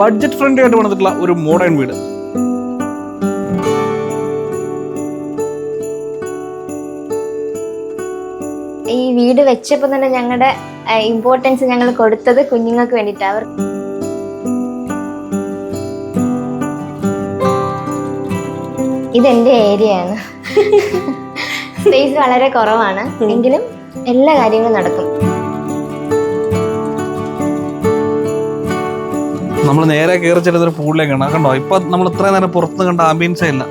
Budget friendly ആയിട്ട് പണിതിട്ടുള്ള ഒരു modern വീട്. ഈ വീട് വെച്ചപ്പോൾ തന്നെ ഞങ്ങളുടെ ഇമ്പോർട്ടൻസ് ഞങ്ങൾ കൊടുത്തത് കുഞ്ഞുങ്ങൾക്ക് വേണ്ടിയിട്ടാണ് ഇതെന്റെ ഏരിയ ആണ്. സ്പേസ് വളരെ കുറവാണ്. എങ്കിലും എല്ലാ കാര്യങ്ങളും നടക്കും. നമ്മൾ നേരെ കയറി ചെല്ലുന്ന ഒരു പൂളിലേക്കാണ് കണ്ടോ? ഇപ്പൊ നമ്മൾ ഇത്രയും നേരം പുറത്ത് കണ്ട ആംബിയൻസേ ഇല്ല.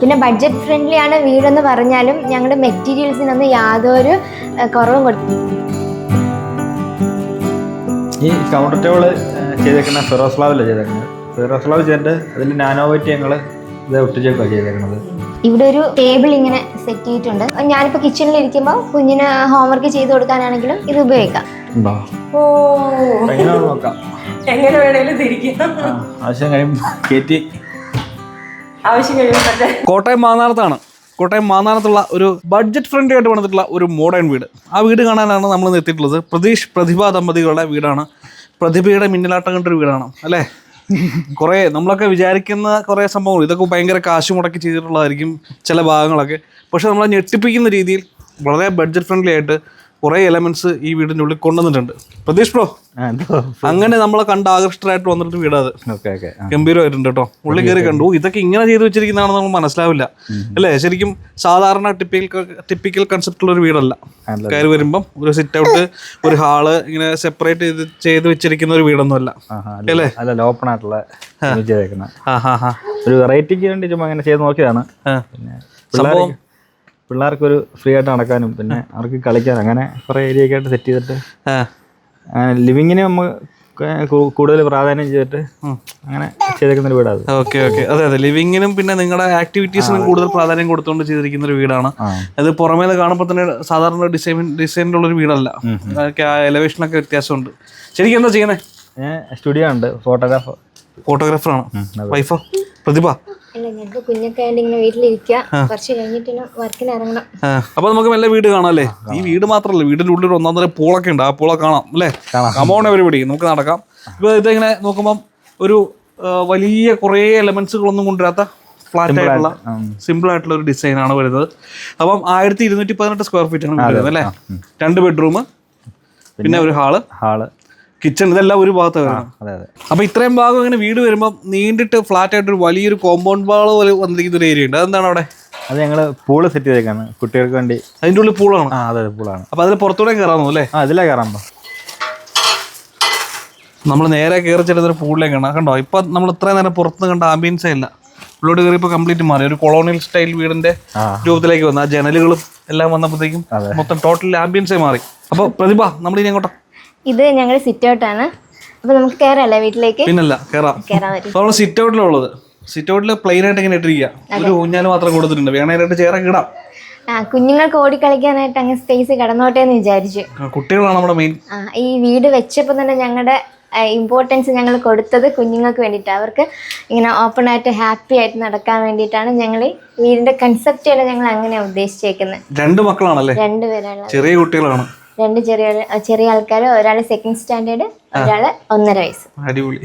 പിന്നെ ബഡ്ജറ്റ് ഫ്രണ്ട്ലി ആണ് വീടെന്ന് പറഞ്ഞാലും ഞങ്ങളുടെ മെറ്റീരിയൽസിനൊന്നും യാതൊരു കുറവും കൊടുത്തു ഈ കൗണ്ടർ ടേബിൾ ചെയ്തേക്കുന്ന ഫെറോസ്ലാവിലാണ് ചെയ്തേക്കുന്നത്? ഫെറോസ്ലാവ് ചെയ്തിട്ട് അതിൽ നാനോവൈറ്റ് ഞങ്ങൾ ഇത് ഒട്ടിച്ചേക്കാണ് ചെയ്തേക്കുന്നത് ഇവിടെ ഒരു ടേബിൾ ഇങ്ങനെ സെറ്റ് ചെയ്തിട്ടുണ്ട്. ഞാനിപ്പോൾ കിച്ചണിൽ ഇരിക്കുമ്പോൾ കുഞ്ഞിന് ഹോംവർക്ക് ചെയ്ത് കൊടുക്കാനാണെങ്കിലും ഇത് ഉപയോഗിക്കാം. ഓ. നോക്കാം. എങ്ങനെ വേണേലും തിരിക്കാം. ആവശ്യം കഴിയുമ്പോൾ കയറ്റി ആവശ്യം കഴിയുമ്പോൾ കോട്ടയം മാന്നാനത്താണ് കോട്ടയം മാന്നാനത്തുള്ള ഒരു ബഡ്ജറ്റ് ഫ്രണ്ട്ലി ആയിട്ട് പണിതിട്ടുള്ള ഒരു മോഡേൺ വീട്. ആ വീട് കാണാനാണ് നമ്മൾ എത്തിയിട്ടുള്ളത്. പ്രതീഷ് പ്രതിഭ ദമ്പതികളുടെ വീടാണ്. പ്രതിഭയുടെ മിന്നലാട്ടം കണ്ടൊരു വീടാണ്. അല്ലേ? കുറേ നമ്മളൊക്കെ വിചാരിക്കുന്ന കുറേ സംഭവങ്ങൾ. ഇതൊക്കെ ഭയങ്കര കാശ് മുടക്കി ചെയ്തിട്ടുള്ളതായിരിക്കും ചില ഭാഗങ്ങളൊക്കെ. പക്ഷെ നമ്മളെ ഞെട്ടിപ്പിക്കുന്ന രീതിയിൽ വളരെ ബഡ്ജറ്റ് ഫ്രണ്ട്ലി ആയിട്ട് കുറേ എലമെന്റ്സ് ഈ വീടിന്റെ ഉള്ളിൽ കൊണ്ടുവന്നിട്ടുണ്ട്. പ്രതീഷ് ബ്രോ അങ്ങനെ നമ്മളെ കണ്ട് ആകർഷ്ടരായിട്ട് വന്നിട്ട് വീടാ അത്. ഓക്കെ ഓക്കെ ആ. ഗംഭീരമായിട്ടുണ്ട് കേട്ടോ. ഉള്ളിൽ കയറി കണ്ടു. ഇതൊക്കെ ഇങ്ങനെ ചെയ്തു വെച്ചിരിക്കുന്നതാണെന്ന് നമ്മൾ മനസ്സിലാവില്ല. അല്ലേ? ശരിക്കും സാധാരണ ടിപ്പിക്കൽ ടിപ്പിക്കൽ കൺസെപ്റ്റ് ഉള്ള ഒരു വീടല്ല. കയറി വരുമ്പം ഒരു സിറ്റ് ഔട്ട് ഒരു ഹാൾ ഇങ്ങനെ സെപ്പറേറ്റ് ചെയ്ത് ചെയ്ത് വെച്ചിരിക്കുന്ന ഒരു വീടൊന്നുമല്ല. അല്ലേ ഓപ്പൺ ആയിട്ടുള്ള ഒരു വെറൈറ്റിക്ക് വേണ്ടി ചുമ്മാ അങ്ങനെ ചെയ്ത് നോക്കിയതാണ്. സംഭവം പിള്ളേർക്കൊരു ഫ്രീ ആയിട്ട് നടക്കാനും പിന്നെ അവർക്ക് കളിക്കാനും അങ്ങനെ കുറേ ഏരിയ ഒക്കെ ആയിട്ട് സെറ്റ് ചെയ്തിട്ട് ലിവിങ്ങിന് നമ്മൾ കൂടുതൽ പ്രാധാന്യം ചെയ്തിട്ട് അങ്ങനെ ചെയ്തേക്കുന്ന ഒരു വീടാണ് ഓക്കെ ഓക്കെ. അതെ അതെ. ലിവിങ്ങിനും പിന്നെ നിങ്ങളുടെ ആക്ടിവിറ്റീസിനും കൂടുതൽ പ്രാധാന്യം കൊടുത്തുകൊണ്ട് ചെയ്തിരിക്കുന്ന ഒരു വീടാണ്. അത് പുറമേ കാണുമ്പോൾ തന്നെ സാധാരണ ഡിസൈൻ ഡിസൈനിലുള്ള ഒരു വീടല്ല. അതൊക്കെ ആ എലവേഷനൊക്കെ വ്യത്യാസമുണ്ട്. ശരിക്കും എന്താ ചെയ്യുന്നത് സ്റ്റുഡിയോ ഉണ്ട്. ഫോട്ടോഗ്രാഫർ ഫോട്ടോഗ്രാഫറാണ് വൈഫോ പ്രതിഭ? അല്ല ഞങ്ങൾക്ക് കുഞ്ഞൊക്കെ ആയിട്ട് ഇങ്ങനെ വീട്ടിലിരിക്കുക കുറച്ച് കഴിഞ്ഞിട്ട് വർക്കിന് ഇറങ്ങണം അപ്പൊ നമുക്ക് നല്ല വീട് കാണാം അല്ലേ? ഈ വീട് മാത്രമല്ല വീടിന്റെ ഉള്ളിൽ ഒരു ഒന്നാം തരം പൂളൊക്കെ ഉണ്ട്. ആ പൂള കാണാം അല്ലേ? കമോൺ എവരിപടി നമുക്ക് നടക്കാം. ഇപ്പൊ ഇതിങ്ങനെ നോക്കുമ്പോൾ ഒരു വലിയ കുറേ എലമെന്റ്സുകളൊന്നും കൊണ്ടുവരാത്ത ഫ്ലാറ്റ് ആയിട്ടുള്ള സിമ്പിൾ ആയിട്ടുള്ള ഒരു ഡിസൈൻ ആണ് വരുന്നത്. അപ്പം ആയിരത്തി ഇരുന്നൂറ്റി പതിനെട്ട് സ്ക്വയർ ഫീറ്റ് ആണ് വരുന്നത് അല്ലേ? രണ്ട് ബെഡ്റൂം പിന്നെ ഒരു ഹാൾ ഹാൾ കിച്ചൺ ഇതെല്ലാം ഒരു ഭാഗത്ത് വരണം അപ്പൊ ഇത്രയും ഭാഗം ഇങ്ങനെ വീട് വരുമ്പോൾ നീണ്ടിട്ട് ഫ്ലാറ്റ് ആയിട്ട് ഒരു വലിയൊരു കോമ്പൗണ്ട് വാൾ പോലെ വന്നിരിക്കുന്ന ഒരു ഏരിയ ഉണ്ട്. അതെന്താണ് അവിടെ? അത് ഞങ്ങൾ പൂൾ സെറ്റ് ചെയ്തേക്കാണ്. കുട്ടികൾക്ക് വേണ്ടി. അതിന്റെ ഉള്ളിൽ പൂളാണ് ആ അതെ പൂളാണ് അപ്പൊ അതിൽ പുറത്തൂടെ കയറാമോ അല്ലേ? ആ കയറാൻ കയറാമ്പോ നമ്മൾ നേരെ കയറി ചെല്ലുന്ന പൂളിലേക്ക് കാണാം കണ്ടോ? ഇപ്പൊ നമ്മൾ ഇത്രയും നേരം പുറത്ത് കണ്ട ആംബിയൻസേ ഇല്ല. ഉള്ളോട് കയറി ഇപ്പൊ കംപ്ലീറ്റ് മാറി. ഒരു കൊളോണിയൽ സ്റ്റൈൽ വീടിന്റെ രൂപത്തിലേക്ക് വന്നു. ആ ജനലുകളും എല്ലാം വന്നപ്പോഴത്തേക്കും മൊത്തം ടോട്ടൽ ആംബിയൻസേ മാറി. അപ്പൊ പ്രതിഭ നമ്മൾ ഇനി അങ്ങോട്ടാ ഇത് ഞങ്ങളുടെ സിറ്റ് ഔട്ടാണ് അപ്പൊ നമുക്ക് കയറല്ലേ വീട്ടിലേക്ക്? പിന്നല്ല കയറാം കയറാൻ പറ്റും. നമ്മൾ സിറ്റ് ഔട്ടിലുള്ളത് സിറ്റ് ഔട്ടിൽ പ്ലെയിൻ ആയിട്ട് ഇങ്ങനെ ഇട്ടിരിക്കുക ഒരു ഊഞ്ഞാൽ മാത്രം കൊടുത്തിട്ടുണ്ട്. വേണേലായിട്ട് ചേരൊക്കെ ഇടാം. ആ കുഞ്ഞുങ്ങൾക്ക് ഓടിക്കളിക്കാനായിട്ട് അങ്ങ് സ്പേസ് കിടന്നോട്ടെ എന്ന് വിചാരിച്ചു. കുട്ടികളാണ് നമ്മുടെ മെയിൻ ആ ഈ വീട് വെച്ചപ്പോൾ തന്നെ ഞങ്ങളുടെ ഇമ്പോർട്ടൻസ് ഞങ്ങൾ കൊടുത്തത് കുഞ്ഞുങ്ങൾക്ക് വേണ്ടിയിട്ടാണ് അവർക്ക് ഇങ്ങനെ ഓപ്പൺ ആയിട്ട് ഹാപ്പി ആയിട്ട് നടക്കാൻ വേണ്ടിയിട്ടാണ് ഞങ്ങൾ വീടിന്റെ കൺസെപ്റ്റ് ഞങ്ങൾ അങ്ങനെ ഉദ്ദേശിച്ചേക്കുന്നത് രണ്ട് മക്കളാണല്ലേ? രണ്ടുപേരാണ് ചെറിയ കുട്ടികളാണ്. രണ്ട് ചെറിയ ചെറിയ ആൾക്കാർ ഒരാൾ സെക്കൻഡ് സ്റ്റാൻഡേർഡ് ഒരാൾ ഒന്നര വയസ്സ്. അടിപൊളി.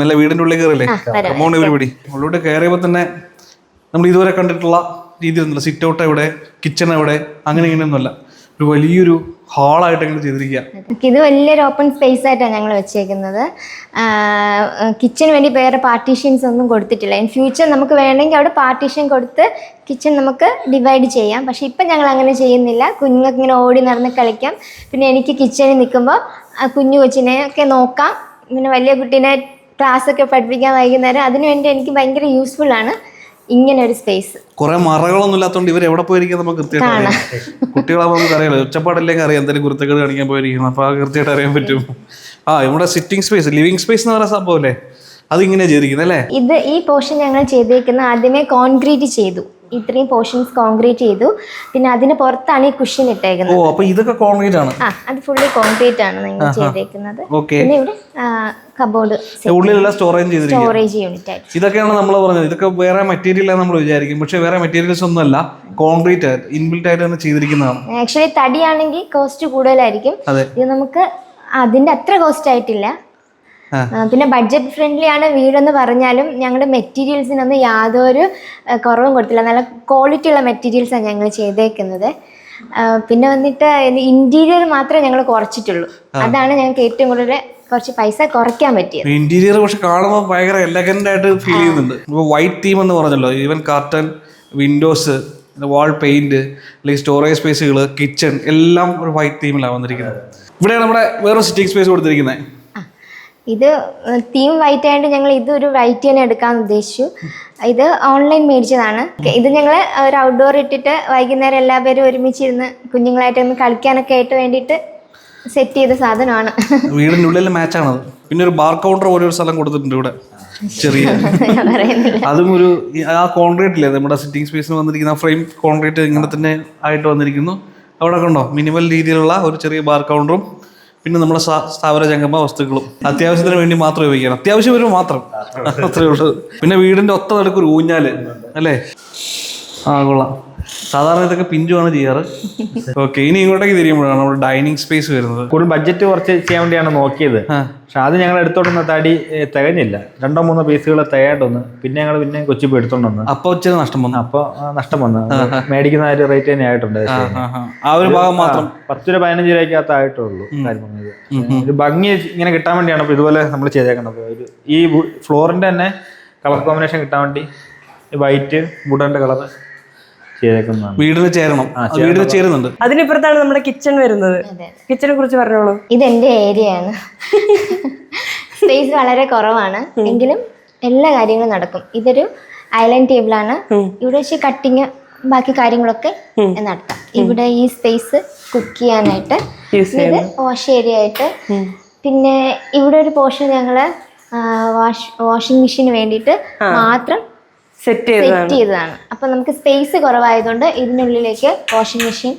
നല്ല വീടിന്റെ ഉള്ളിൽ കയറില്ലേ? പരിപാടി ഉള്ളിലോട്ട് കയറിയപ്പോ തന്നെ നമ്മൾ ഇതുവരെ കണ്ടിട്ടുള്ള രീതിയിലൊന്നുമില്ല. സിറ്റ് ഔട്ട് എവിടെ? കിച്ചൺ എവിടെ? അങ്ങനെ ഇങ്ങനെയൊന്നുമല്ല. ഒരു വലിയൊരു ഹാളായിട്ട് അങ്ങനെ ചെയ്തിരിക്കുക ഇത് വലിയൊരു ഓപ്പൺ സ്പേസ് ആയിട്ടാണ് ഞങ്ങൾ വെച്ചേക്കുന്നത്. കിച്ചന് വേണ്ടി വേറെ പാർട്ടീഷൻസ് ഒന്നും കൊടുത്തിട്ടില്ല. ഇൻ ഫ്യൂച്ചർ നമുക്ക് വേണമെങ്കിൽ അവിടെ പാർട്ടീഷൻ കൊടുത്ത് കിച്ചൺ നമുക്ക് ഡിവൈഡ് ചെയ്യാം. പക്ഷേ ഇപ്പം ഞങ്ങൾ അങ്ങനെ ചെയ്യുന്നില്ല. കുഞ്ഞുങ്ങൾക്ക് ഇങ്ങനെ ഓടി നടന്ന് കളിക്കാം. പിന്നെ എനിക്ക് കിച്ചണിൽ നിൽക്കുമ്പോൾ കുഞ്ഞു കൊച്ചിനെ ഒക്കെ നോക്കാം. പിന്നെ വലിയ കുട്ടീനെ ക്ലാസ് ഒക്കെ പഠിപ്പിക്കാൻ വൈകുന്നേരം. അതിനുവേണ്ടി എനിക്ക് ഭയങ്കര യൂസ്ഫുൾ ആണ്. ഇങ്ങനെ ഒരു സ്പേസ് കുറെ മറകളൊന്നും ഇല്ലാത്തതുകൊണ്ട് ഇവർ എവിടെ പോയിരിക്കും നമുക്ക് കൃത്യമായിട്ട് അറിയാം. കുട്ടികളാകുമ്പോൾ നമുക്ക് അറിയാലോ. ഒച്ചപ്പാടില്ലെങ്കിൽ അറിയാം. എന്തെങ്കിലും കുരുത്തക്കേട് കാണിക്കാൻ പോയിരിക്കുന്നു. അപ്പോൾ അത് കൃത്യമായിട്ട് അറിയാൻ പറ്റും. ആ ഇവിടെ സിറ്റിംഗ് സ്പേസ് ലിവിംഗ് സ്പേസ് എന്ന് പറയുന്ന സംഭവം അല്ലേ ഇങ്ങനെ ചെയ്തിരിക്കുന്നത് അല്ലേ? ഇത് ഈ പോർഷൻ ഞങ്ങൾ ചെയ്തേക്കുന്ന ആദ്യമേ കോൺക്രീറ്റ് ചെയ്തു. ഇത്രയും പോർഷൻസ് കോൺക്രീറ്റ് ചെയ്തു. പിന്നെ അതിന് പുറത്താണ് ഈ കുഷൻ ഓ അപ്പോൾ അപ്പൊ ഇതൊക്കെ കോൺക്രീറ്റ് ആണ്. ആ അത് ഫുള്ളി കോൺക്രീറ്റ് ആണ് നിങ്ങൾ ചെയ്തേക്കുന്നത്. ഓക്കേ പിന്നെ ഇവിടെ കബോർഡ് ഉള്ളിലുള്ള സ്റ്റോറേജ് സ്റ്റോറേജ് യൂണിറ്റ് ഇതൊക്കെയാണ് നമ്മൾ പറഞ്ഞത്. ഇതൊക്കെ വേറെ മെറ്റീരിയൽ നമ്മൾ വിചാരിക്കും. പക്ഷേ വേറെ മെറ്റീരിയൽസ് ഒന്നുമല്ല കോൺക്രീറ്റ് ആയിട്ട് ഇൻബിൽറ്റ് ആയിട്ട് തന്നെ ചെയ്തിരിക്കുന്നതാണ്. ആക്ച്വലി തടിയാണെങ്കിൽ കോസ്റ്റ് കൂടുതലായിരിക്കും. ഇത് നമുക്ക് അതിന്റെ അത്ര കോസ്റ്റ് ആയിട്ടില്ല. പിന്നെ ബഡ്ജറ്റ് ഫ്രണ്ട്ലി ആണ് വീടെന്ന് പറഞ്ഞാലും ഞങ്ങളുടെ മെറ്റീരിയൽസിനൊന്നും യാതൊരു കുറവും കൊടുത്തില്ല. നല്ല ക്വാളിറ്റി ഉള്ള മെറ്റീരിയൽസാണ് ഞങ്ങൾ ചെയ്തേക്കുന്നത്. പിന്നെ വന്നിട്ട് ഇന്റീരിയർ മാത്രമേ ഞങ്ങൾ കുറച്ചിട്ടുള്ളൂ. അതാണ് ഞങ്ങൾക്ക് ഏറ്റവും കൂടുതൽ കുറച്ച് പൈസ കുറയ്ക്കാൻ പറ്റിയത്. ഇന്റീരിയർ പക്ഷെ കാണുമ്പോൾ ഭയങ്കര എലഗന്റ് ആയിട്ട് ഫീൽ ചെയ്യുന്നുണ്ട്. ഇപ്പോൾ വൈറ്റ് തീം എന്ന് പറഞ്ഞല്ലോ even curtain windows wall paint അല്ലെങ്കിൽ സ്റ്റോറേജ് സ്പേസുകൾ കിച്ചൺ എല്ലാം ഒരു വൈറ്റ് തീമിലാണ് വന്നിരിക്കുന്നത്. ഇവിടെയാണ് നമ്മുടെ വേറൊരു സിറ്റിംഗ് സ്പേസ് കൊടുത്തിരിക്കുന്നത് ഇത് തീം വൈറ്റ് ആയിട്ട് ഞങ്ങൾ ഇത് ഒരു വൈറ്റ് തന്നെ എടുക്കാൻ ഉദ്ദേശിച്ചു. ഇത് ഓൺലൈൻ മേടിച്ചതാണ്. ഇത് ഞങ്ങൾ ഒരു ഔട്ട്ഡോർ ഇട്ടിട്ട് വൈകുന്നേരം എല്ലാവരും ഒരുമിച്ചിരുന്ന് കുഞ്ഞുങ്ങളായിട്ട് ഒന്ന് കളിക്കാനൊക്കെ ആയിട്ട് വേണ്ടിയിട്ട് സെറ്റ് ചെയ്ത സാധനമാണ്. വീടിന്റെ ഉള്ളിൽ മാച്ചാണത് പിന്നെ ഒരു ബാർ കൗണ്ടർ ഓരോ ഒരു സ്ഥലം കൊടുത്തിട്ടുണ്ട് ഇവിടെ. ചെറിയ. അതും ഒരു ആ കോൺക്രീറ്റ് ഇല്ലേ? നമ്മുടെ സിറ്റിംഗ് സ്പേസിന് വന്നിരിക്കുന്ന ഫ്രെയിം കോൺക്രീറ്റ് ഇങ്ങനെ തന്നെ ആയിട്ട് വന്നിരിക്കുന്നു. അവിടെ കണ്ടോ? മിനിമൽ രീതിയിലുള്ള ഒരു ചെറിയ ബാർ കൗണ്ടറും പിന്നെ നമ്മുടെ സ്ഥാപന ജംഗമ വസ്തുക്കളും. അത്യാവശ്യത്തിന് വേണ്ടി മാത്രം ഉപയോഗിക്കണം. അത്യാവശ്യം വരുമ്പോൾ മാത്രം. അത്രേ ഉള്ളൂ. പിന്നെ വീടിന്റെ ഒത്ത നടുക്ക് ഒരു ഊഞ്ഞാൽ. അല്ലേ? ആ കൊള്ളാം. സാധാരണ ഇതൊക്കെ പിഞ്ചുമാണ് ചെയ്യാറ്. ഓക്കെ ഇനി ഇങ്ങോട്ടേക്ക് തിരിയുമ്പോഴാണ് നമ്മുടെ ഡൈനിങ് സ്പേസ് വരുന്നത്. കൂടുതൽ ബഡ്ജറ്റ് കുറച്ച് ചെയ്യാൻ വേണ്ടിയാണ് നോക്കിയത്. പക്ഷെ അത് ഞങ്ങൾ എടുത്തോണ്ടുന്ന തടി തികഞ്ഞില്ല. രണ്ടോ മൂന്നോ പീസുകൾ തികയായിട്ടൊന്ന് പിന്നെ ഞങ്ങൾ പിന്നെ കൊച്ചി പോയി എടുത്തോണ്ട് വന്നു. അപ്പൊ ഇച്ചിരി നഷ്ടം വന്നു. അപ്പൊ നഷ്ടം വന്നു. മേടിക്കുന്ന ഒരു റേറ്റ് തന്നെ ആയിട്ടുണ്ട്. ആ, ഒരു ഭാഗം മാത്രം. പത്ത് രൂപ പതിനഞ്ച് രൂപയ്ക്കകത്ത് ആയിട്ടുള്ളൂ ഒരു ഭംഗി ഇങ്ങനെ കിട്ടാൻ വേണ്ടിയാണ് ഇപ്പൊ ഇതുപോലെ നമ്മൾ ചെയ്തേക്കുന്നത് ഒരു ഈ ഫ്ലോറിന്റെ തന്നെ കളർ കോമ്പിനേഷൻ കിട്ടാൻ വേണ്ടി വൈറ്റ് വുഡന്റെ കളർ വീടിന് ചേരണം. വീടിന് ചേരുന്നുണ്ട്. അതിനിപ്പുറത്താണ് നമ്മുടെ കിച്ചൺ വരുന്നത്. അതെ. കിച്ചനെ കുറിച്ച് പറഞ്ഞോളൂ. ഇത് എന്റെ ഏരിയയാണ് സ്പേസ് വളരെ കുറവാണ്. എങ്കിലും എല്ലാ കാര്യങ്ങളും നടക്കും. ഇതൊരു ഐലൻഡ് ടേബിളാണ് ഇവിടെ വെച്ച് കട്ടിങ് ബാക്കി കാര്യങ്ങളൊക്കെ നടത്താം. ഇവിടെ ഈ സ്പേസ് കുക്ക് ചെയ്യാനായിട്ട് യൂസ് ഇത് വാഷ് ഏരിയ ആയിട്ട്. പിന്നെ ഇവിടെ ഒരു പോർഷൻ ഞങ്ങൾ വാഷ് വാഷിംഗ് മെഷീന് വേണ്ടിയിട്ട് മാത്രം സെറ്റ് സെറ്റ് ചെയ്തതാണ്. അപ്പൊ നമുക്ക് സ്പേസ് കുറവായതുകൊണ്ട് ഇതിനുള്ളിലേക്ക് വാഷിംഗ് മെഷീൻ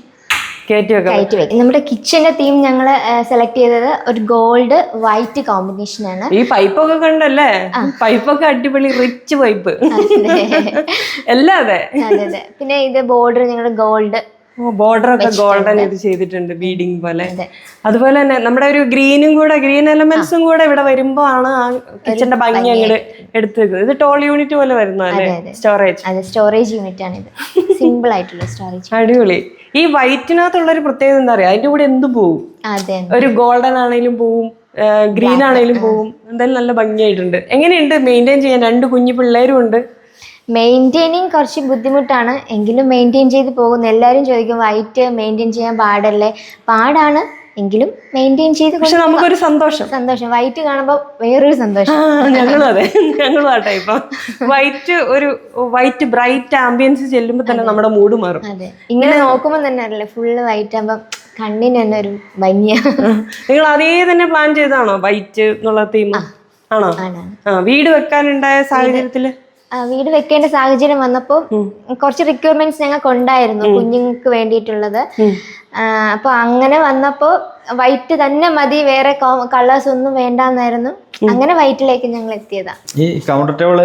കയറ്റി വെക്കാം വെക്കും. നമ്മുടെ കിച്ചന്റെ തീം ഞങ്ങൾ സെലക്ട് ചെയ്തത് ഒരു ഗോൾഡ് വൈറ്റ് കോമ്പിനേഷൻ ആണ്. ഈ പൈപ്പൊക്കെ കണ്ടല്ലേ? പൈപ്പൊക്കെ അടിപൊളി റിച്ച് പൈപ്പ് അതെ. അതെ. അതെ പിന്നെ ഇത് ബോർഡർ ഞങ്ങൾ ഗോൾഡ് ബോർഡർ ഒക്കെ ഗോൾഡൻ ഇത് ചെയ്തിട്ടുണ്ട് ബീഡിങ് പോലെ. അതുപോലെ തന്നെ നമ്മുടെ ഒരു ഗ്രീനും കൂടെ ഗ്രീൻ എലമെന്റ്സും കൂടെ ഇവിടെ വരുമ്പോ ആണ് ആ കിച്ചന്റെ ഭംഗി അങ്ങോട്ട് എടുത്തു വെക്കുന്നത് ഇത് ടോൾ യൂണിറ്റ് പോലെ വരുന്നതല്ലേ? സ്റ്റോറേജ് അതെ. സ്റ്റോറേജ് യൂണിറ്റ് ആണ് ഇത്. സിമ്പിൾ ആയിട്ടുള്ള സ്റ്റോറേജ് അടിപൊളി. ഈ വൈറ്റിനകത്തുള്ള ഒരു പ്രത്യേകത എന്താ പറയാ അതിന്റെ കൂടെ എന്ത് പോവും? ഒരു ഗോൾഡൻ ആണെങ്കിലും പോവും ഗ്രീൻ ആണെങ്കിലും പോവും. എന്തായാലും നല്ല ഭംഗിയായിട്ടുണ്ട്. എങ്ങനെയുണ്ട്? മെയിന്റെയിൻ ചെയ്യാൻ രണ്ട് കുഞ്ഞു പിള്ളേരും ഉണ്ട്. മെയിന്റെയിനിങ് കുറച്ച് ബുദ്ധിമുട്ടാണ്. എങ്കിലും മെയിന്റെയിൻ ചെയ്ത് പോകുന്നു. എല്ലാവരും ചോദിക്കും വൈറ്റ് മെയിന്റെയിൻ ചെയ്യാൻ പാടല്ലേ? പാടാണ്. എങ്കിലും മെയിന്റെയിൻ ചെയ്ത് പക്ഷെ നമുക്കൊരു സന്തോഷം. സന്തോഷം. വൈറ്റ് കാണുമ്പോൾ വേറൊരു സന്തോഷം. ഞങ്ങളും അതെ. ഞങ്ങളും ആട്ടെ ഇപ്പൊ. വൈറ്റ് ഒരു വൈറ്റ് ബ്രൈറ്റ് ആംബിയൻസ് ചെല്ലുമ്പോൾ തന്നെ നമ്മുടെ മൂഡ് മാറും. അതെ. ഇങ്ങനെ നോക്കുമ്പോൾ തന്നെ അറിയില്ല ഫുള്ള് വൈറ്റ് ആകുമ്പോൾ കണ്ണിന് തന്നെ ഒരു ഭംഗിയ. നിങ്ങൾ അതേ തന്നെ പ്ലാൻ ചെയ്താണോ വൈറ്റ് എന്നുള്ള തീം ആണോ? വീട് വെക്കാനുണ്ടായ സാഹചര്യത്തിൽ? വീട് വെക്കേണ്ട സാഹചര്യം വന്നപ്പോൾ കുറച്ച് റിക്വയർമെന്റ്സ് ഞങ്ങൾക്ക് ഉണ്ടായിരുന്നു കുഞ്ഞുങ്ങൾക്ക് വേണ്ടിയിട്ടുള്ളത്. അപ്പൊ അങ്ങനെ വന്നപ്പോൾ വൈറ്റ് തന്നെ മതി വേറെ കളേഴ്സ് ഒന്നും വേണ്ടെന്നായിരുന്നു. അങ്ങനെ വൈറ്റിലേക്ക് ഞങ്ങൾ എത്തിയതാ. ഈ കൗണ്ടർ ടേബിൾ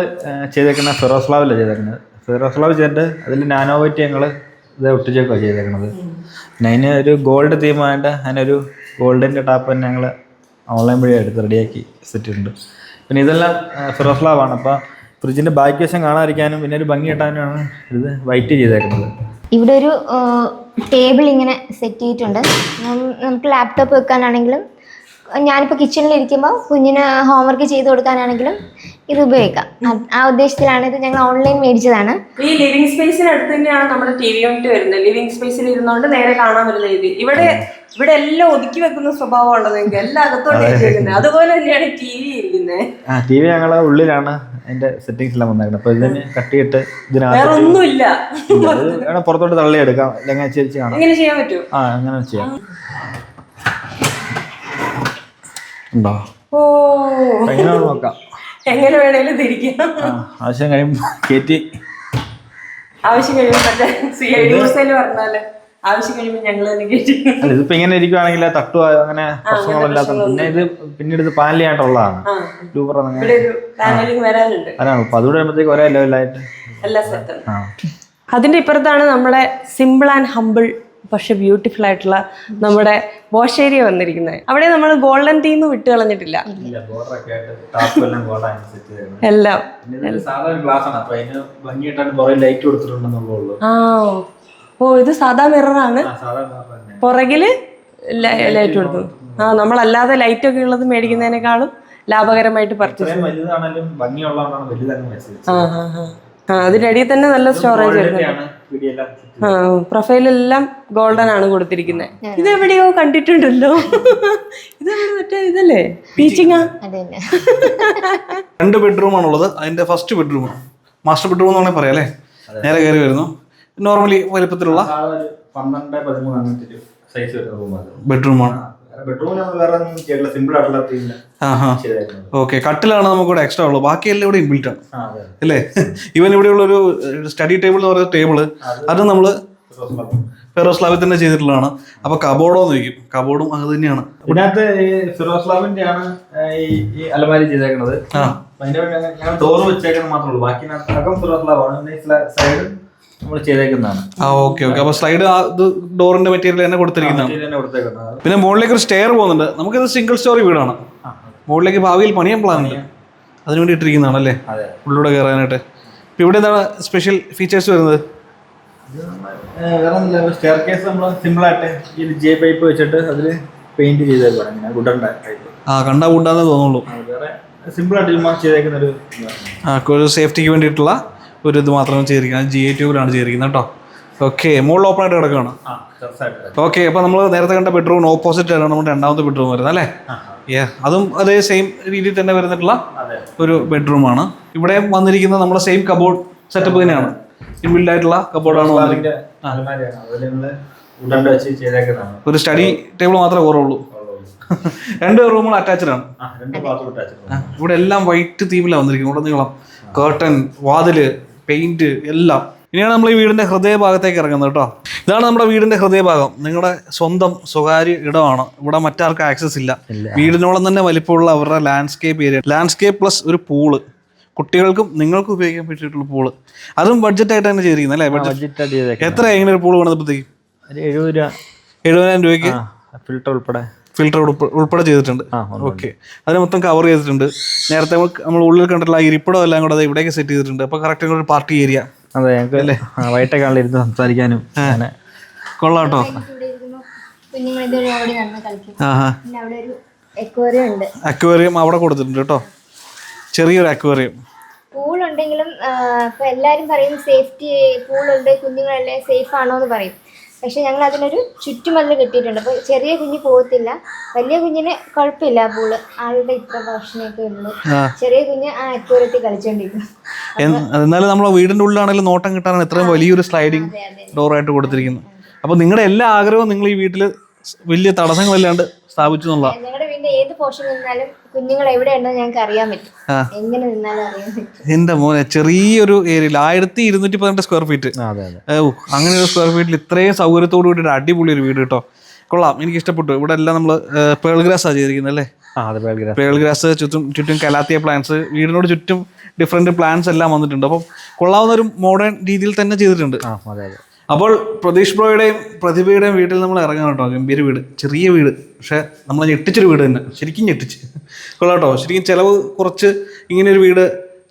ചെയ്തേക്കുന്ന ഫെറോസ്ലാവിലാണ് ചെയ്തേക്കുന്നത്? ഫെറോസ്ലാവ് ചെയ്തിട്ട് അതിൽ നാനോ വൈറ്റ് ഞങ്ങൾ ഇത് ഒട്ടിച്ചേക്കാണ് ചെയ്തേക്കുന്നത് പിന്നെ അതിന് ഒരു ഗോൾഡ് തീമായിട്ട് അതിനൊരു ഗോൾഡിന്റെ ടാപ്പ് തന്നെ ഞങ്ങൾ ഓൺലൈൻ വഴി എടുത്ത് റെഡിയാക്കി സെറ്റ് ചെയ്തിട്ടുണ്ട് പിന്നെ ഇതെല്ലാം ഫെറോസ്ലാവാണ്. അപ്പോൾ ഫ്രിഡ്ജിന്റെ ബാക്കി വശം കാണാതിരിക്കാനും പിന്നെ ഒരു ഭംഗി കിട്ടാനുമാണ് ഇത് വൈറ്റ് ചെയ്തേക്കുന്നത്. ഇവിടെ ഒരു ടേബിൾ ഇങ്ങനെ സെറ്റ് ചെയ്തിട്ടുണ്ട്. നമുക്ക് ലാപ്ടോപ്പ് വെക്കാനാണെങ്കിലും ഞാനിപ്പോൾ കിച്ചണിൽ ഇരിക്കുമ്പോൾ കുഞ്ഞിന് ഹോംവർക്ക് ചെയ്ത് കൊടുക്കാനാണെങ്കിലും ഇത് ഉപയോഗിക്കാം ആ ഉദ്ദേശത്തിലാണ് ഇത് ഞങ്ങൾ ഓൺലൈൻ മേടിച്ചതാണ്. ഈ ലിവിംഗ് സ്പേസിന് അടുത്ത് തന്നെയാണ് നമ്മുടെ ടി വി യൂണിറ്റ് വരുന്നത്. ലിവിംഗ് സ്പേസിൽ ഇരുന്നുകൊണ്ട് നേരെ കാണാൻ വരുന്ന രീതി. ഇവിടെ ഇവിടെ എല്ലാം ഒതുക്കി വെക്കുന്ന സ്വഭാവമാണ് നിങ്ങൾക്ക്. എല്ലാം അകത്തോട്ട് വെച്ചിരിക്കുന്നത് അതുപോലെ തന്നെയാണ് ടി വി ഇരിക്കുന്നത് ആ ടി വി ഞങ്ങളെ ഉള്ളിലാണ് അതിന്റെ സെറ്റിങ്സ് എല്ലാം വന്നേക്കുന്നത്. അപ്പൊ ഇതിന് കട്ടിയിട്ട് ഇതിനകത്ത് വേറെ ഒന്നുമില്ല. വേണം പുറത്തോട്ട് തള്ളിയെടുക്കാം. അല്ലെങ്കിൽ ചേച്ചി കാണാം ഇങ്ങനെ ചെയ്യാൻ പറ്റുമോ? ആ അങ്ങനെ ചെയ്യാം. ഉണ്ടോ? ഓ. നോക്കാം. എങ്ങനെ വേണേലും തിരിക്കാം. ആവശ്യം കഴിയുമ്പോൾ കയറ്റി ആവശ്യം കഴിയുമ്പോൾ ആവശ്യം കഴിയുമ്പോൾ ഞങ്ങൾ തന്നെ ഇതിപ്പോ ഇങ്ങനെ ഇരിക്കുവാണെങ്കിൽ തട്ടുക അങ്ങനെ പ്രശ്നങ്ങളില്ലാത്ത പിന്നെ ഇത് പിന്നീട് ഇത് പാനലിംഗ് വരാനുണ്ട്. വരാണ് അപ്പൊ അതുകൂടെ വരുമ്പോഴത്തേക്ക് ഒരേ ലെവലായിട്ട് എല്ലാ അതിന്റെ ഇപ്പുറത്താണ് നമ്മുടെ സിമ്പിൾ ആൻഡ് ഹമ്പിൾ പക്ഷെ ബ്യൂട്ടിഫുൾ ആയിട്ടുള്ള നമ്മുടെ വാഷ് ഏരിയ വന്നിരിക്കുന്നത്. അവിടെ നമ്മൾ ഗോൾഡൻ തീം വിട്ട് കളഞ്ഞിട്ടില്ല. എല്ലാം ആ ഓ ഇത് സാധാ മിററാണ് തന്നെ. പുറകിൽ ലൈറ്റ് കൊടുത്തു. ആ നമ്മളല്ലാതെ ലൈറ്റ് ഒക്കെ ഉള്ളത് മേടിക്കുന്നതിനേക്കാളും ലാഭകരമായിട്ട് പർച്ചേസ് ആ ആ ആ. ആ അതിനടിയിൽ തന്നെ നല്ല സ്റ്റോറേജ് വരുന്നുണ്ട് പ്രൊഫൈലെല്ലാം ഗോൾഡൻ ആണ് കൊടുത്തിരിക്കുന്നത് ഇത് എവിടെയോ കണ്ടിട്ടുണ്ടല്ലോ. ഇത് മറ്റേ ഇതല്ലേ? ടീച്ചിങ് രണ്ട് ബെഡ്റൂം ആണുള്ളത് അതിന്റെ ഫസ്റ്റ് ബെഡ്റൂം മാസ്റ്റർ ബെഡ്റൂം എന്ന് വേണമെങ്കിൽ പറയാം അല്ലേ? നേരെ കയറി വരുന്നു. നോർമലി വലിപ്പത്തിലുള്ള ബെഡ്റൂം ആണ് പന്ത്രണ്ട് പതിമൂന്ന് ബെഡ്റൂമാണ് ഓക്കെ കട്ടിലാണ് നമുക്കിവിടെ എക്സ്ട്രാ ഉള്ളത്. ബാക്കിയെല്ലാം ഇവിടെ ഇൻബിൽറ്റ് ആണ്. അല്ലേ? ഇവൻ ഇവിടെയുള്ള ഒരു സ്റ്റഡി ടേബിൾ എന്ന് പറയുന്ന ടേബിൾ അത് നമ്മൾ ഫെറോസ്ലാബിൽ തന്നെ ചെയ്തിട്ടുള്ളതാണ്. അപ്പൊ കബോർഡോ നോക്കും കബോർഡും അത് തന്നെയാണ്. ഇതിനകത്ത് ഫിറോസ്ലാവിന്റെ ആണ് ഈ അലമാരി ചെയ്തേക്കുന്നത് ഡോറ് വെച്ചേക്കുന്നത് മാത്രമേ ഉള്ളൂ. ബാക്കി അകം ഫിറോസ്ലാവാണ് സൈഡ് ചെയ്തേക്കുന്നതാണ്. ആ ഓക്കെ ഓക്കെ. അപ്പൊ സ്ലൈഡ് ഇത് ഡോറിന്റെ മെറ്റീരിയൽ തന്നെ കൊടുത്തിരിക്കുന്നതാണ് ഇത് തന്നെ കൊടുത്തേക്കുന്നത് പിന്നെ മുകളിലേക്ക് ഒരു സ്റ്റെയർ പോകുന്നുണ്ട്. ഇത് സിംഗിൾ സ്റ്റോറി വീടാണ്. മുകളിലേക്ക് ഭാവിയിൽ പണിയാൻ പ്ലാൻ ഉണ്ട്. അതിനു വേണ്ടി ഇട്ടിരിക്കുന്നതാണ് അല്ലേ? അതെ. ഉള്ളിലൂടെ കയറാനായിട്ട്. ഇപ്പൊ ഇവിടെ എന്താണ് സ്പെഷ്യൽ ഫീച്ചേഴ്സ് വരുന്നത്? വേറെ ഒന്നുമില്ല. സ്റ്റെയർ കേസ് നമ്മൾ സിമ്പിൾ ആയിട്ട് ഈ ജെ പൈപ്പ് വെച്ചിട്ട് അതിൽ പെയിന്റ് ചെയ്തേക്കാണ് ഇങ്ങനെ വുഡറിന്റെ ടൈപ്പ് ആ കണ്ടാ കൂട്ടാന്നേ തോന്നുള്ളൂ. വേറെ സിമ്പിൾ ആയിട്ട് ചുമ്മാ ചെയ്തേക്കുന്ന ഒരു ഇതാണ്. ആ ഒരു സേഫ്റ്റിക്ക് വേണ്ടിയിട്ടുള്ള ഒരു ഇത് മാത്രം ചെയ്തിരിക്കുന്നത്. ജി ഐ ട്യൂബിലാണ് ചെയ്തിരിക്കുന്നത് കേട്ടോ. ഓക്കെ മുകളിൽ ഓപ്പൺ ആയിട്ട് കിടക്കുകയാണ്. ഓക്കെ അപ്പോൾ നമ്മൾ നേരത്തെ കണ്ട ബെഡ്റൂം ഓപ്പോസിറ്റ് ആണ് നമ്മുടെ രണ്ടാമത്തെ ബെഡ്റൂം വരുന്നത് അല്ലേ? യാ ഏ അതും അതേ സെയിം രീതിയിൽ തന്നെ വരുന്നിട്ടുള്ള ഒരു ബെഡ്റൂം ആണ്. ഇവിടെ വന്നിരിക്കുന്നത് നമ്മുടെ സെയിം കബോർഡ് സെറ്റപ്പ് തന്നെയാണ്. ഇൻബിൽഡ് ആയിട്ടുള്ള കബോർഡാണ് ഒരു സ്റ്റഡി ടേബിൾ മാത്രമേ കുറവുള്ളൂ രണ്ട് റൂമുകൾ അറ്റാച്ച്ഡ് ആണ്. ഇവിടെ എല്ലാം വൈറ്റ് തീമിലാണ് വന്നിരിക്കുന്നത്. ഇവിടെ നീളം കേർട്ടൻ വാതിൽ പെയിന്റ് എല്ലാം. ഇനിയാണ് നമ്മൾ ഈ വീടിന്റെ ഹൃദയഭാഗത്തേക്ക് ഇറങ്ങുന്നത് കേട്ടോ. ഇതാണ് നമ്മുടെ വീടിന്റെ ഹൃദയഭാഗം. നിങ്ങളുടെ സ്വന്തം സ്വകാര്യ ഇടമാണ്. ഇവിടെ മറ്റാർക്കും ആക്സസ് ഇല്ല. വീടിനോളം തന്നെ വലിപ്പമുള്ള അവരുടെ ലാൻഡ്സ്കേപ്പ് ഏരിയ ലാൻഡ്സ്കേപ്പ് പ്ലസ് ഒരു പൂൾ കുട്ടികൾക്കും നിങ്ങൾക്കും ഉപയോഗിക്കാൻ പറ്റിയിട്ടുള്ള പൂൾ അതും ബഡ്ജറ്റ് ആയിട്ട് തന്നെ ചെയ്തിരിക്കുന്നത് അല്ലേ? എത്ര എങ്ങനെ ഒരു പൂൾ വേണം എഴുപത് രൂപ. എഴുപതിനായിരം രൂപയ്ക്ക്? ഫിൽട്ടർ ഉൾപ്പെടെ. ഫിൽറ്റർ ഉൾപ്പെടെ ചെയ്തിട്ടുണ്ട്. ഓക്കെ അതിന് മൊത്തം കവർ ചെയ്തിട്ടുണ്ട്. നേരത്തെ നമ്മൾ ഉള്ളിൽ കണ്ടിട്ടുള്ള ആ ഇരിപ്പിടം എല്ലാം കൂടെ ഇവിടേക്ക് സെറ്റ് ചെയ്തിട്ടുണ്ട്. അപ്പോൾ കറക്റ്റ് ഒരു പാർട്ടി ഏരിയ അതെ ഞങ്ങൾക്ക് വൈകിട്ടൊക്കെ ആളിൽ ഇരുന്ന്. സംസാരിക്കാനും കൊള്ളാട്ടോ ഉണ്ട്. അക്വേറിയം അവിടെ കൊടുത്തിട്ടുണ്ട് കേട്ടോ ചെറിയൊരു അക്വേറിയം പൂളുണ്ടെങ്കിലും ഉണ്ടെങ്കിലും എല്ലാരും പറയും സേഫ്റ്റി പൂൾ പൂളുണ്ട് കുഞ്ഞുങ്ങളല്ലേ സേഫ് ആണോ എന്ന് പറയും. പക്ഷെ ഞങ്ങൾ അതിനൊരു ചുറ്റുമതിൽ കെട്ടിയിട്ടുണ്ട്. അപ്പോൾ ചെറിയ കുഞ്ഞ് പോകത്തില്ല. വലിയ കുഞ്ഞിന് കുഴപ്പമില്ല പൂൾ. ആളുടെ ഇത്ര ഭക്ഷണമൊക്കെ ഉള്ളു ചെറിയ കുഞ്ഞ് ആ അക്യൂരത്തിൽ കളിച്ചോണ്ടിരിക്കും എന്ന്- എന്നാലും നമ്മളെ വീടിന്റെ ഉള്ളിലാണെങ്കിലും നോട്ടം കിട്ടാനാണ് ഇത്രയും വലിയൊരു സ്ലൈഡിങ് ഡോറായിട്ട് കൊടുത്തിരിക്കുന്നു അപ്പോൾ നിങ്ങളുടെ എല്ലാ ആഗ്രഹവും നിങ്ങൾ ഈ വീട്ടിൽ വലിയ തടസ്സങ്ങളില്ലാണ്ട് സ്ഥാപിച്ചു എന്നുള്ള ഞങ്ങളുടെ വീടിന്റെ ഏത് പോർഷൻ നിന്നാലും കുഞ്ഞുങ്ങൾ എവിടെ ഉണ്ടെന്ന് ഞങ്ങൾക്ക് അറിയാൻ പറ്റും. എങ്ങനെ നിന്നാലും അറിയാൻ പറ്റും. എന്റെ മോനെ ചെറിയൊരു ഏരിയയിൽ ആയിരത്തി ഇരുന്നൂറ്റി പതിനെട്ട് സ്ക്വയർ ഫീറ്റ് അങ്ങനെ ഒരു സ്ക്വയർ ഫീറ്റിൽ ഇത്രയും സൗകര്യത്തോടു കൂടി ഒരു അടിപൊളി ഒരു വീട് കേട്ടോ. കൊള്ളാം എനിക്ക് ഇഷ്ടപ്പെട്ടു. ഇവിടെ എല്ലാം നമ്മൾ പേൾഗ്രാസ് ചെയ്തിരിക്കുന്നത് അല്ലേ? പേൾഗ്രാസ് ചുറ്റും ചുറ്റും കലാത്തിയ പ്ലാന്റ്സ് വീടിനോട് ചുറ്റും ഡിഫറെന്റ് പ്ലാന്റ്സ് എല്ലാം വന്നിട്ടുണ്ട്. അപ്പം കൊള്ളാവുന്ന ഒരു മോഡേൺ രീതിയിൽ തന്നെ ചെയ്തിട്ടുണ്ട്. ആ അതെ അതെ. അപ്പോൾ പ്രതീഷ് ബ്രോയുടെയും പ്രതിഭയുടെയും വീട്ടിൽ നമ്മൾ ഇറങ്ങാൻ കേട്ടോ. ഗംഭീര വീട്. ചെറിയ വീട്. പക്ഷേ നമ്മൾ ഞെട്ടിച്ചൊരു വീട് തന്നെ. ശരിക്കും ഞെട്ടിച്ച്. കൊള്ളാട്ടോ ശരിക്കും ചിലവ് കുറച്ച് ഇങ്ങനെയൊരു വീട്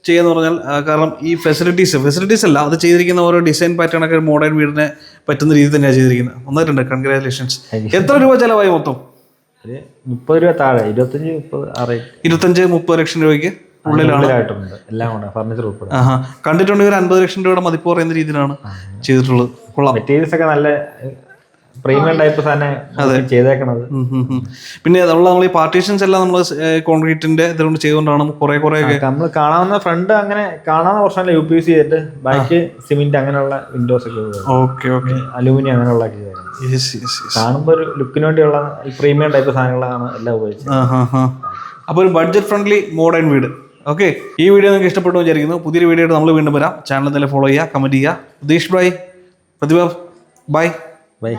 ചെയ്യാന്ന് പറഞ്ഞാൽ കാരണം ഈ ഫെസിലിറ്റീസ് ഫെസിലിറ്റീസ് അല്ല. അത് ചെയ്തിരിക്കുന്ന ഓരോ ഡിസൈൻ പാറ്റേൺ ഒക്കെ മോഡേൺ വീടിനെ പറ്റുന്ന രീതി തന്നെയാണ് ചെയ്തിരിക്കുന്നത്. ഒന്നായിട്ടുണ്ട് കൺഗ്രാറ്റുലേഷൻസ് എത്ര രൂപ ചിലവായി മൊത്തം? മുപ്പത് രൂപ താഴെ. ഇരുപത്തഞ്ച് മുപ്പത് ഇരുപത്തഞ്ച് മുപ്പത് ലക്ഷം രൂപയ്ക്ക്? ഉള്ളിലായിട്ടുണ്ട്. എല്ലാം കൂടെ ഫർണിച്ചർ ഉൾപ്പെടെ. കണ്ടിട്ടുണ്ടെങ്കിൽ ഒരു അൻപത് ലക്ഷം രൂപയുടെ മതിപ്പ് പറയുന്ന രീതിയിലാണ് ചെയ്തിട്ടുള്ളത്. കൊള്ളാം. മെറ്റീരിയൽസ് ഒക്കെ നല്ല പ്രീമിയം ടൈപ്പ് തന്നെ ചെയ്തേക്കണത്. പിന്നെ നമ്മൾ നമ്മൾ ഈ പാർട്ടീഷൻസ് എല്ലാം നമ്മൾ കോൺക്രീറ്റിന്റെ ഇതുകൊണ്ട് ചെയ്തുകൊണ്ടാണ് കുറെ കുറെ നമ്മൾ കാണാവുന്ന ഫ്രണ്ട് അങ്ങനെ കാണാവുന്ന പ്രശ്നമല്ല യു പി സി ചെയ്തിട്ട് ബാക്കി സിമെന്റ് അങ്ങനെയുള്ള വിൻഡോസ് ഒക്കെ ഓക്കെ ഓക്കെ. അലൂമിനിയം അങ്ങനെയുള്ള കാണുമ്പോൾ ഒരു ലുക്കിന് വേണ്ടിയുള്ള പ്രീമിയം ടൈപ്പ് സാധനങ്ങളാണ് എല്ലാം ഉപയോഗിച്ചത്. അപ്പോൾ ഒരു ബഡ്ജറ്റ് ഫ്രണ്ട്ലി മോഡേൺ വീട്. ഓക്കെ ഈ വീഡിയോ നിങ്ങൾക്ക് ഇഷ്ടപ്പെട്ടു വിചാരിക്കുന്നു. പുതിയൊരു വീഡിയോ നമ്മൾ വീണ്ടും വരാം. ചാനൽ തന്നെ ഫോളോ ചെയ്യുക കമന്റ് ചെയ്യുക. Uddesh by Prathibha bye bye